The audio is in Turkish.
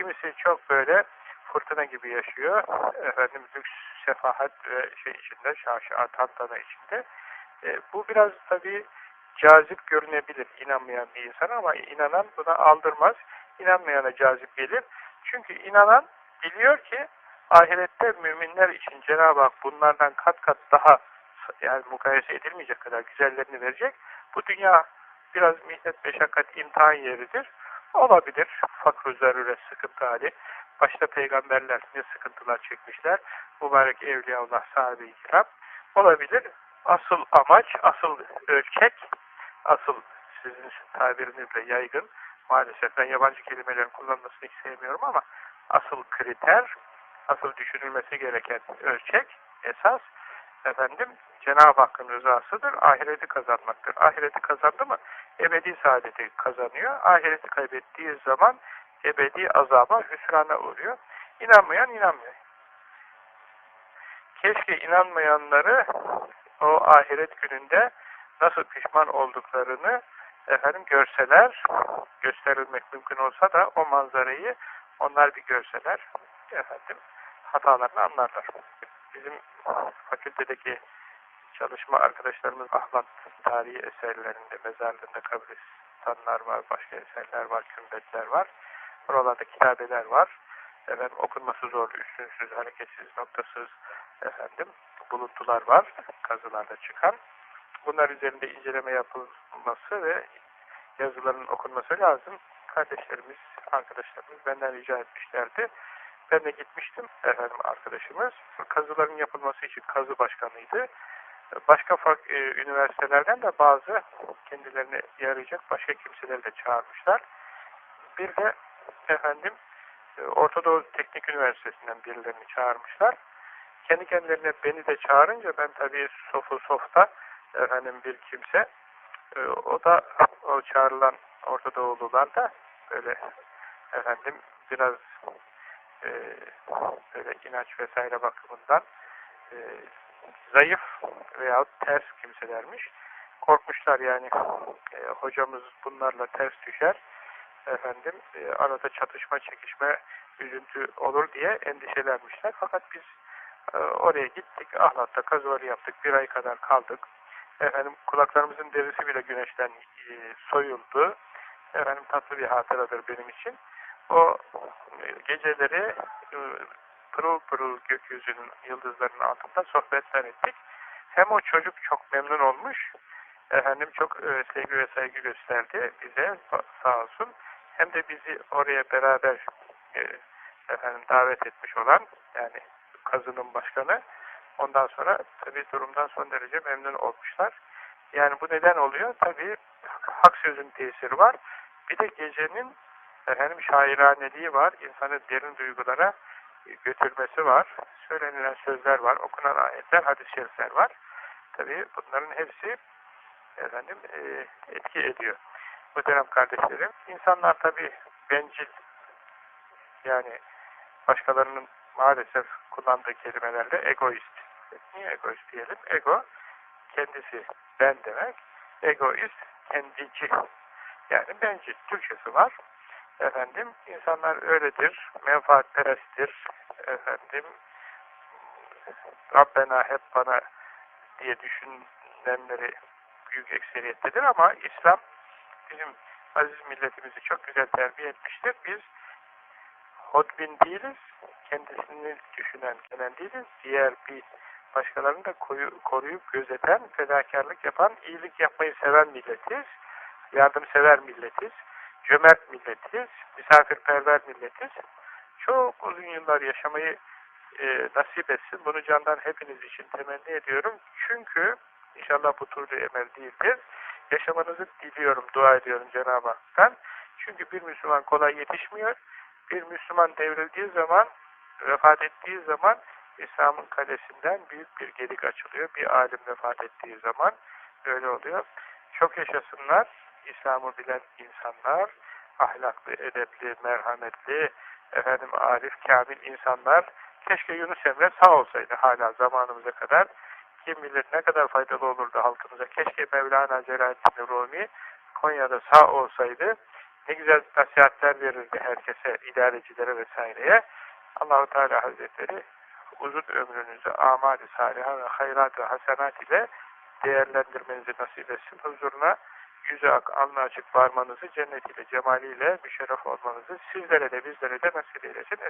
Kimisi çok böyle fırtına gibi yaşıyor. Efendim lüks, sefahat ve şey içinde, şaşaat, tantana içinde. E, bu biraz tabii cazip görünebilir inanmayan bir insan ama inanan buna aldırmaz. İnanmayana cazip gelir. Çünkü inanan biliyor ki ahirette müminler için Cenab-ı Hak bunlardan kat kat daha yani mukayese edilmeyecek kadar güzellerini verecek. Bu dünya biraz mihnet, meşakkat, imtihan yeridir. Olabilir. Fakr-ı zarure, sıkıntı hali. Başta peygamberler ne sıkıntılar çekmişler. Mübarek Evliyaullah sahabe-i kiram. Olabilir. Asıl amaç, asıl ölçek, asıl sizin tabirinizle yaygın. Maalesef ben yabancı kelimelerin kullanmasını hiç sevmiyorum ama asıl kriter, asıl düşünülmesi gereken ölçek, esas efendim Cenab-ı Hakk'ın rızasıdır. Ahireti kazanmaktır. Ahireti kazandı mı ebedi saadeti kazanıyor. Ahireti kaybettiği zaman ebedi azaba, hüsrana uğruyor. İnanmayan inanmıyor. Keşke inanmayanları o ahiret gününde nasıl pişman olduklarını efendim görseler, gösterilmek mümkün olsa da o manzarayı onlar bir görseler, efendim hatalarını anlarlar. Bizim fakültedeki çalışma arkadaşlarımız ahlak tarihi eserlerinde, mezarlığında kabristanlar var, başka eserler var, kümbetler var. Oralarda kitabeler var. Efendim okunması zor, üstünsüz, hareketsiz, noktasız efendim buluntular var kazılarda çıkan. Bunlar üzerinde inceleme yapılması ve yazıların okunması lazım. Kardeşlerimiz, arkadaşlarımız benden rica etmişlerdi. Ben de gitmiştim efendim arkadaşımız. Kazıların yapılması için kazı başkanıydı. Başka farklı e, üniversitelerden de bazı kendilerine yarayacak başka kimseleri de çağırmışlar. Bir de efendim e, Orta Doğu Teknik Üniversitesi'nden birilerini çağırmışlar. Kendi kendilerine beni de çağırınca ben tabii sofu softa efendim bir kimse e, o da o çağrılan Orta Doğulular da böyle efendim biraz e, böyle inanç vesaire bakımından e, zayıf veyahut ters kimselermiş. Korkmuşlar yani e, hocamız bunlarla ters düşer efendim e, arada çatışma çekişme üzüntü olur diye endişelenmişler. Fakat biz e, oraya gittik. Ahlat'ta kazıları yaptık. Bir ay kadar kaldık. Efendim kulaklarımızın derisi bile güneşten e, soyuldu. Efendim tatlı bir hatıradır benim için. O e, geceleri e, pırıl pırıl gökyüzünün yıldızlarının altında sohbetler ettik. Hem o çocuk çok memnun olmuş, efendim çok e, sevgi ve saygı gösterdi bize sağ olsun. Hem de bizi oraya beraber e, efendim davet etmiş olan yani kazının başkanı ondan sonra tabii durumdan son derece memnun olmuşlar. Yani bu neden oluyor? Tabii hak sözün tesiri var. Bir de gecenin efendim şairaneliği var. İnsanı derin duygulara götürmesi var. Söylenilen sözler var. Okunan ayetler, hadis-i şerifler var. Tabii bunların hepsi efendim e, etki ediyor. Muhterem kardeşlerim, insanlar tabii bencil yani başkalarının maalesef kullandığı kelimelerle egoist. Niye egoist diyelim? Ego kendisi ben demek. Egoist kendici. Yani bencil. Türkçesi var. Efendim insanlar öyledir. Menfaatperesttir. Efendim Rabbena hep bana diye düşünenleri büyük ekseriyettedir ama İslam bizim aziz milletimizi çok güzel terbiye etmiştir. Biz hodbin değiliz, kendisini düşünen gelen değiliz. Diğer bir başkalarını da koyu, koruyup gözeten, fedakarlık yapan, iyilik yapmayı seven milletiz. Yardımsever milletiz. Cömert milletiz. Misafirperver milletiz. Çok uzun yıllar yaşamayı e, nasip etsin. Bunu candan hepiniz için temenni ediyorum. Çünkü inşallah bu türlü emel değildir. Yaşamanızı diliyorum, dua ediyorum Cenab-ı Hak'tan. Çünkü bir Müslüman kolay yetişmiyor. Bir Müslüman devrildiği zaman, vefat ettiği zaman İslam'ın kalesinden büyük bir gelik açılıyor. Bir alim vefat ettiği zaman öyle oluyor. Çok yaşasınlar İslam'ı bilen insanlar, ahlaklı, edepli, merhametli, efendim arif, kamil insanlar. Keşke Yunus Emre sağ olsaydı hala zamanımıza kadar. Kim bilir ne kadar faydalı olurdu halkımıza. Keşke Mevlana Celaleddin Rumi Konya'da sağ olsaydı. Ne güzel nasihatler verirdi herkese, idarecilere vesaireye. Allahu Teala Hazretleri uzun ömrünüzü amali saliha ve hayrat ve hasenat ile değerlendirmenizi nasip etsin. Huzuruna yüzü ak, alnı açık varmanızı cennetiyle, cemaliyle müşerref olmanızı sizlere de bizlere de nasip eylesin.